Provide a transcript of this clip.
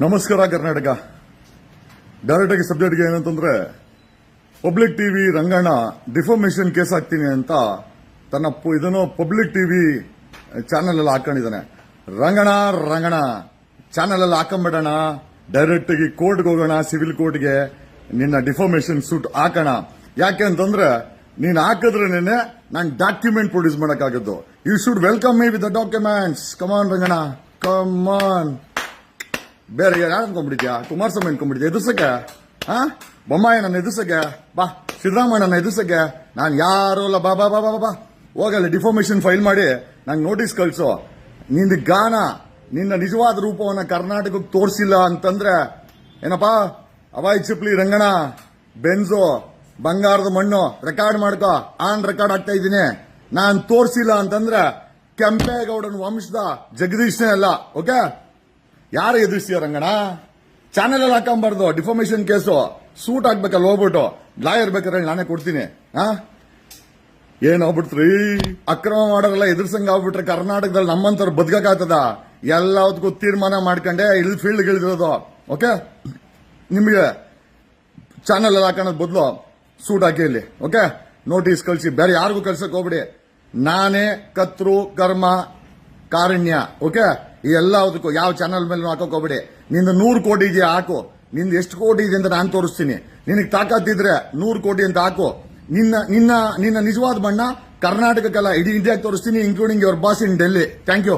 ನಮಸ್ಕಾರ ಕರ್ನಾಟಕ. ಡೈರೆಕ್ಟ್ ಆಗಿ ಸಬ್ಜೆಕ್ಟ್ಗೆ ಏನಂತಂದ್ರೆ, public TV Ranganna defamation case ಹಾಕ್ತೀನಿ ಅಂತ ತನ್ನ ಇದನ್ನು ಪಬ್ಲಿಕ್ ಟಿವಿ ಚಾನೆಲ್ ಅಲ್ಲಿ ಹಾಕೊಂಡಿದ್ದಾನೆ. ರಂಗಣ ರಂಗಣ ಚಾನೆಲ್ ಅಲ್ಲಿ ಹಾಕೊಂಬಿಡೋಣ. ಡೈರೆಕ್ಟ್ ಆಗಿ ಕೋರ್ಟ್ಗೆ ಹೋಗೋಣ, ಸಿವಿಲ್ ಕೋರ್ಟ್ಗೆ ನಿನ್ನ ಡಿಫಾರ್ಮೇಶನ್ ಸೂಟ್ ಹಾಕೋಣ. ಯಾಕೆ ಅಂತಂದ್ರೆ, ನೀನ್ ಹಾಕಿದ್ರೆ ನಾನು document produce ಮಾಡಕ್ಕಾಗದ್ದು. You should welcome me with the documents come on Ranganna come on ಬೇರೆ ಯಾರು ಅನ್ಕೊಂಡ್ಬಿಟ್ಟಿದ್ಯಾ? ಕುಮಾರಸ್ವಾಮಿ ಅನ್ಕೊಂಡ್ಬಿಟ್ಟಿದ್ಯಾ? ಎದುರ್ಸಕ್ಕೆ ಹಾ ನನ್ನ ಎದುರ್ಸಕ್ಕೆ ಬಾ ಸಿದ್ದರಾಮಯ್ಯನ ಎದುರ್ಸಕ್ಕೆ ನಾನು ಯಾರು ಅಲ್ಲ ಬಾ ಬಾ ಬಾ ಬಾ ಬಾ ಹೋಗಲ್ಲ ಡಿಫಾರ್ಮೇಶನ್ ಫೈಲ್ ಮಾಡಿ. ನಂಗೆ ನೋಟಿಸ್ ಕಳಿಸೋ. ನಿಂದ ಗಾನ, ನಿನ್ನ ನಿಜವಾದ ರೂಪವನ್ನು ಕರ್ನಾಟಕಕ್ಕೆ ತೋರಿಸಿಲ್ಲ ಅಂತಂದ್ರೆ, ಏನಪ್ಪಾ? ಅವಾಯ್ ಚಿಪ್ಲಿ, ರಂಗಣ, ಬೆನ್ಸು, ಬಂಗಾರದ ಮಣ್ಣು ರೆಕಾರ್ಡ್ ಮಾಡ್ಕೋ. ಆನ್ ರೆಕಾರ್ಡ್ ಆಗ್ತಾ ಇದ್ದೀನಿ. ನಾನು ತೋರಿಸಿಲ್ಲ ಅಂತಂದ್ರೆ ಕೆಂಪೇಗೌಡನ ವಂಶದ ಜಗದೀಶ್ನೇ ಅಲ್ಲ ಓಕೆ ಯಾರು ಎದುರಿಸ್ತೀಯ ರಂಗಣ ಚಾನೆಲ್ ಅಲ್ಲಿ ಹಾಕೊಂಬಾರ್ದು ಡಿಫಾರ್ಮೇಶನ್ ಕೇಸು ಸೂಟ್ ಹಾಕ್ಬೇಕಲ್ಲ, ಹೋಗ್ಬಿಟ್ಟು. ಲಾಯರ್ ಬೇಕಾದ್ರೆ ನಾನೇ ಕೊಡ್ತೀನಿ. ಹಾ ಏನಾಗ್ಬಿಡ್ತ್ರಿ ಅಕ್ರಮ ಮಾಡೋರೆಲ್ಲ ಎದುರ್ಸಂಗ್ ಆಗ್ಬಿಟ್ರೆ ಕರ್ನಾಟಕದಲ್ಲಿ ನಮ್ಮಂತವ್ರು ಬದುಕಾಗ್ತದ ಎಲ್ಲದಕ್ಕೂ ತೀರ್ಮಾನ ಮಾಡ್ಕೊಂಡೆ ಇಲ್ಲಿ ಫೀಲ್ಡ್ ಇಳಿದಿರೋದು ಓಕೆ ನಿಮಗೆ ಚಾನೆಲ್ ಅಲ್ಲಿ ಹಾಕೋದ್ ಬದಲು ಸೂಟ್ ಹಾಕಿ ಇಲ್ಲಿ. ಓಕೆ ನೋಟಿಸ್ ಕಳಿಸಿ. ಬೇರೆ ಯಾರಿಗೂ ಕಳ್ಸಕ್ ಹೋಗ್ಬಿಡಿ. ನಾನೇ ಕತ್ರು, ಕರ್ಮ, ಕಾರಣ್ಯ. ಓಕೆ ಈ ಎಲ್ಲದಕ್ಕೂ ಯಾವ ಚಾನಲ್ ಮೇಲೆ ಹಾಕೋಕೋಬೇಡಿ. ನಿಂದು ನೂರು ಕೋಟಿ ಇದೆಯಾ ಹಾಕು. ನಿಂದು ಎಷ್ಟು ಕೋಟಿ ಇದೆ ಅಂತ ನಾನು ತೋರಿಸ್ತೀನಿ. ನಿನಗೆ ತಾಕತ್ತಿದ್ರೆ ನೂರು ಕೋಟಿ ಅಂತ ಹಾಕು. ನಿನ್ನ ನಿನ್ನ ನಿನ್ನ ನಿಜವಾದ ಬಣ್ಣ ಕರ್ನಾಟಕಕ್ಕೆಲ್ಲ ಇಡೀ ಇಂಡಿಯಾಗೆ ತೋರಿಸ್ತೀನಿ including your boss in Delhi thank you